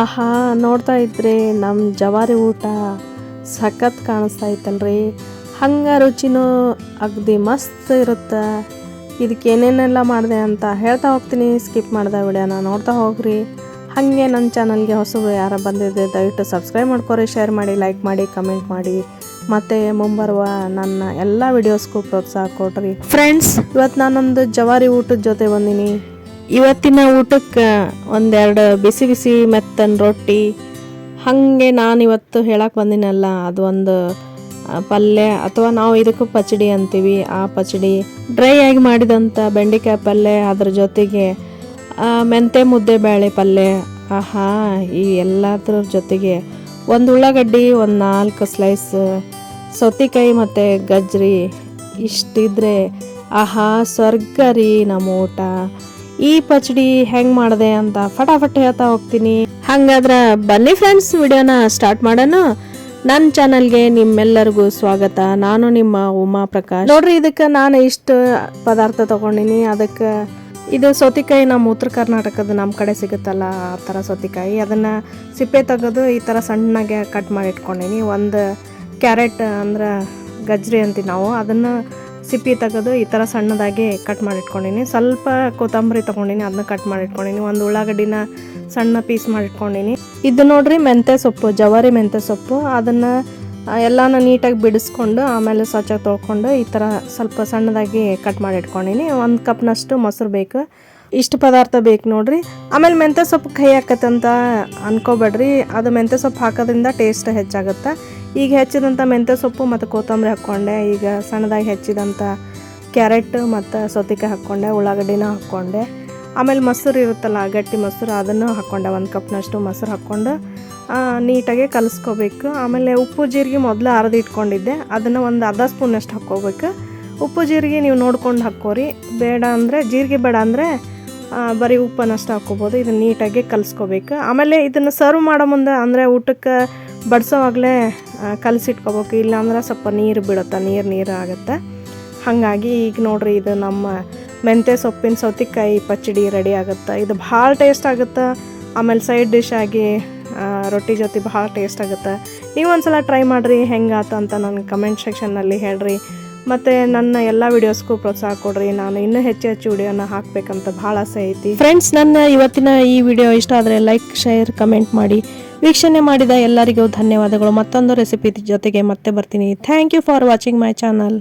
ಆಹಾ, ನೋಡ್ತಾ ಇದ್ರೆ ನಮ್ಮ ಜವಾರಿ ಊಟ ಸಖತ್ ಕಾಣಿಸ್ತಾ ಇತ್ತಲ್ರಿ ಹಂಗೆ ರುಚಿನೂ ಅಗ್ದಿ ಮಸ್ತ್ ಇರುತ್ತೆ. ಇದಕ್ಕೆ ಏನೇನೆಲ್ಲ ಮಾಡಿದೆ ಅಂತ ಹೇಳ್ತಾ ಹೋಗ್ತೀನಿ. ಸ್ಕಿಪ್ ಮಾಡ್ದೆ ವಿಡಿಯೋನ ನೋಡ್ತಾ ಹೋಗ್ರಿ. ಹಾಗೆ ನನ್ನ ಚಾನಲ್ಗೆ ಹೊಸಬ್ರು ಯಾರು ಬಂದಿದೆ ದಯವಿಟ್ಟು ಸಬ್ಸ್ಕ್ರೈಬ್ ಮಾಡ್ಕೊರಿ, ಶೇರ್ ಮಾಡಿ, ಲೈಕ್ ಮಾಡಿ, ಕಮೆಂಟ್ ಮಾಡಿ. ಮತ್ತು ಮುಂಬರುವ ನನ್ನ ಎಲ್ಲ ವಿಡಿಯೋಸ್ಗೂ ಪ್ರೋತ್ಸಾಹ ಕೊಡ್ರಿ. ಫ್ರೆಂಡ್ಸ್ ಇವತ್ತು ನಾನೊಂದು ಜವಾರಿ ಊಟದ ಜೊತೆ ಬಂದೀನಿ. ಇವತ್ತಿನ ಊಟಕ್ಕೆ ಒಂದೆರಡು ಬಿಸಿ ಬಿಸಿ ಮೆತ್ತನ ರೊಟ್ಟಿ. ಹಾಗೆ ನಾನು ಇವತ್ತು ಹೇಳಕ್ಕೆ ಬಂದಿನಲ್ಲ, ಅದು ಒಂದು ಪಲ್ಯ ಅಥವಾ ನಾವು ಇದಕ್ಕೂ ಪಚಡಿ ಅಂತೀವಿ. ಆ ಪಚಡಿ ಡ್ರೈ ಆಗಿ ಮಾಡಿದಂಥ ಬೆಂಡೆಕಾಯಿ ಪಲ್ಯ, ಅದ್ರ ಜೊತೆಗೆ ಮೆಂತೆ ಮುದ್ದೆ ಬೇಳೆ ಪಲ್ಯ. ಆಹಾ, ಈ ಎಲ್ಲದ್ರ ಜೊತೆಗೆ ಒಂದು ಉಳ್ಳಾಗಡ್ಡಿ, ಒಂದು ನಾಲ್ಕು ಸ್ಲೈಸ್ ಸೌತೆಕಾಯಿ ಮತ್ತು ಗಜ್ರಿ. ಇಷ್ಟಿದ್ರೆ ಆಹಾ, ಸ್ವರ್ಗ ರೀ ನಮ್ಮ ಊಟ. ಈ ಪಚಡಿ ಹೆಂಗ್ ಮಾಡಿದೆ ಅಂತ ಫಟಾಫಟ್ ಹೇಳ್ತಾ ಹೋಗ್ತೀನಿ. ಹಂಗಾದ್ರ ಬನ್ನಿ ಫ್ರೆಂಡ್ಸ್ ವಿಡಿಯೋನ ಸ್ಟಾರ್ಟ್ ಮಾಡೋಣ. ನನ್ನ ಚಾನಲ್ಗೆ ನಿಮ್ಮೆಲ್ಲರಿಗೂ ಸ್ವಾಗತ. ನಾನು ನಿಮ್ಮ ಉಮಾ ಪ್ರಕಾಶ್. ನೋಡ್ರಿ ಇದಕ್ಕೆ ನಾನು ಇಷ್ಟು ಪದಾರ್ಥ ತಗೊಂಡಿನಿ. ಅದಕ್ಕೆ ಇದು ಸೌತಿಕಾಯಿ ನಮ್ಮ ಉತ್ತರ ಕರ್ನಾಟಕದ ನಮ್ಮ ಕಡೆ ಸಿಗುತ್ತಲ್ಲ ಆ ಥರ ಸೌತಿಕಾಯಿ. ಅದನ್ನು ಸಿಪ್ಪೆ ತೆಗೆದು ಈ ಥರ ಸಣ್ಣಗೆ ಕಟ್ ಮಾಡಿ ಇಟ್ಕೊಂಡಿನಿ. ಒಂದು ಕ್ಯಾರೆಟ್ ಅಂದ್ರೆ ಗಜ್ರಿ ಅಂತೀವಿ ನಾವು. ಅದನ್ನು ಸಿಪ್ಪಿ ತೆಗೆದು ಈ ಥರ ಸಣ್ಣದಾಗಿ ಕಟ್ ಮಾಡಿಟ್ಕೊಂಡಿನಿ. ಸ್ವಲ್ಪ ಕೊತ್ತಂಬರಿ ತೊಗೊಂಡಿನಿ, ಅದನ್ನ ಕಟ್ ಮಾಡಿಟ್ಕೊಂಡಿನಿ. ಒಂದು ಉಳ್ಳಾಗಡ್ಡಿನ ಸಣ್ಣ ಪೀಸ್ ಮಾಡಿಟ್ಕೊಂಡಿನಿ. ಇದು ನೋಡ್ರಿ ಮೆಂತ್ಯ ಸೊಪ್ಪು, ಜವಾರಿ ಮೆಂತ್ಯ ಸೊಪ್ಪು. ಅದನ್ನು ಎಲ್ಲಾನು ನೀಟಾಗಿ ಬಿಡಿಸ್ಕೊಂಡು, ಆಮೇಲೆ ಸ್ವಚ್ಛ ತೊಳ್ಕೊಂಡು ಈ ಥರ ಸ್ವಲ್ಪ ಸಣ್ಣದಾಗಿ ಕಟ್ ಮಾಡಿ ಇಟ್ಕೊಂಡಿನಿ ಒಂದು ಕಪ್ನಷ್ಟು ಮೊಸರು ಬೇಕು. ಇಷ್ಟು ಪದಾರ್ಥ ಬೇಕು ನೋಡ್ರಿ. ಆಮೇಲೆ ಮೆಂತ್ಯ ಸೊಪ್ಪು ಕೈ ಹಾಕತ್ತಂತ ಅನ್ಕೋಬೇಡ್ರಿ. ಅದು ಮೆಂತ್ಯ ಸೊಪ್ಪು ಹಾಕೋದ್ರಿಂದ ಟೇಸ್ಟ್ ಹೆಚ್ಚಾಗುತ್ತೆ? ಈಗ ಹೆಚ್ಚಿದಂಥ ಮೆಂತ್ಯ ಸೊಪ್ಪು ಮತ್ತು ಕೊತ್ತಂಬರಿ ಹಾಕ್ಕೊಂಡೆ. ಈಗ ಸಣ್ಣದಾಗಿ ಹೆಚ್ಚಿದಂಥ ಕ್ಯಾರೆಟ್ ಮತ್ತು ಸೌತೆಕಾಯಿ ಹಾಕ್ಕೊಂಡೆ, ಉಳ್ಳಾಗಡ್ಡಿನ ಹಾಕ್ಕೊಂಡೆ. ಆಮೇಲೆ ಮೊಸರು ಇರುತ್ತಲ್ಲ, ಗಟ್ಟಿ ಮೊಸರು, ಅದನ್ನು ಹಾಕ್ಕೊಂಡೆ. ಒಂದು ಕಪ್ನಷ್ಟು ಮೊಸರು ಹಾಕ್ಕೊಂಡು ನೀಟಾಗಿ ಕಲಿಸ್ಕೋಬೇಕು. ಆಮೇಲೆ ಉಪ್ಪು ಜೀರಿಗೆ ಮೊದಲು ಅರ್ದು ಇಟ್ಕೊಂಡಿದ್ದೆ. ಅದನ್ನು ಒಂದು ಅರ್ಧ ಸ್ಪೂನಷ್ಟು ಹಾಕ್ಕೋಬೇಕು. ಉಪ್ಪು ಜೀರಿಗೆ ನೀವು ನೋಡ್ಕೊಂಡು ಹಾಕ್ಕೋರಿ. ಬೇಡ ಅಂದರೆ, ಜೀರಿಗೆ ಬೇಡ ಅಂದರೆ ಬರೀ ಉಪ್ಪನ್ನಷ್ಟು ಹಾಕ್ಕೋಬೋದು. ಇದನ್ನು ನೀಟಾಗಿ ಕಲಿಸ್ಕೋಬೇಕು. ಆಮೇಲೆ ಇದನ್ನು ಸರ್ವ್ ಮಾಡೋ ಮುಂದೆ, ಅಂದರೆ ಊಟಕ್ಕೆ ಬಡಿಸೋವಾಗಲೇ ಕಲಸಿಟ್ಕೋಬೇಕು. ಇಲ್ಲಾಂದ್ರೆ ಸ್ವಲ್ಪ ನೀರು ಬಿಡುತ್ತೆ, ನೀರು ನೀರು ಆಗುತ್ತೆ ಹಾಗಾಗಿ ಈಗ ನೋಡಿರಿ ಇದು ನಮ್ಮ ಮೆಂತ್ಯ ಸೊಪ್ಪಿನ ಸೌತೆಕಾಯಿ ಪಚ್ಚಡಿ ರೆಡಿ ಆಗುತ್ತೆ. ಇದು ಭಾಳ ಟೇಸ್ಟ್ ಆಗುತ್ತೆ. ಆಮೇಲೆ ಸೈಡ್ ಡಿಶ್ ಆಗಿ ರೊಟ್ಟಿ ಜೊತೆ ಭಾಳ ಟೇಸ್ಟ್ ಆಗುತ್ತೆ. ನೀವು ಒಂದ್ಸಲ ಟ್ರೈ ಮಾಡಿರಿ, ಹೆಂಗಾತ ಅಂತ ನನಗೆ ಕಮೆಂಟ್ ಸೆಕ್ಷನ್ನಲ್ಲಿ ಹೇಳ್ರಿ. ಮತ್ತು ನನ್ನ ಎಲ್ಲ ವಿಡಿಯೋಸ್ಗೂ ಪ್ರೋತ್ಸಾಹ ಕೊಡ್ರಿ. ನಾನು ಇನ್ನೂ ಹೆಚ್ಚು ಹೆಚ್ಚು ವಿಡಿಯೋನ ಹಾಕಬೇಕಂತ ಭಾಳ ಆಸೆ ಐತಿ. ಫ್ರೆಂಡ್ಸ್ ನನ್ನ ಇವತ್ತಿನ ಈ ವಿಡಿಯೋ ಇಷ್ಟ ಆದರೆ ಲೈಕ್ ಶೇರ್ ಕಮೆಂಟ್ ಮಾಡಿ. ವೀಕ್ಷಣೆ ಮಾಡಿದ ಎಲ್ಲರಿಗೂ ಧನ್ಯವಾದಗಳು. ಮತ್ತೊಂದು ರೆಸಿಪಿ ಜೊತೆಗೆ ಮತ್ತೆ ಬರ್ತೀನಿ. Thank you for watching my channel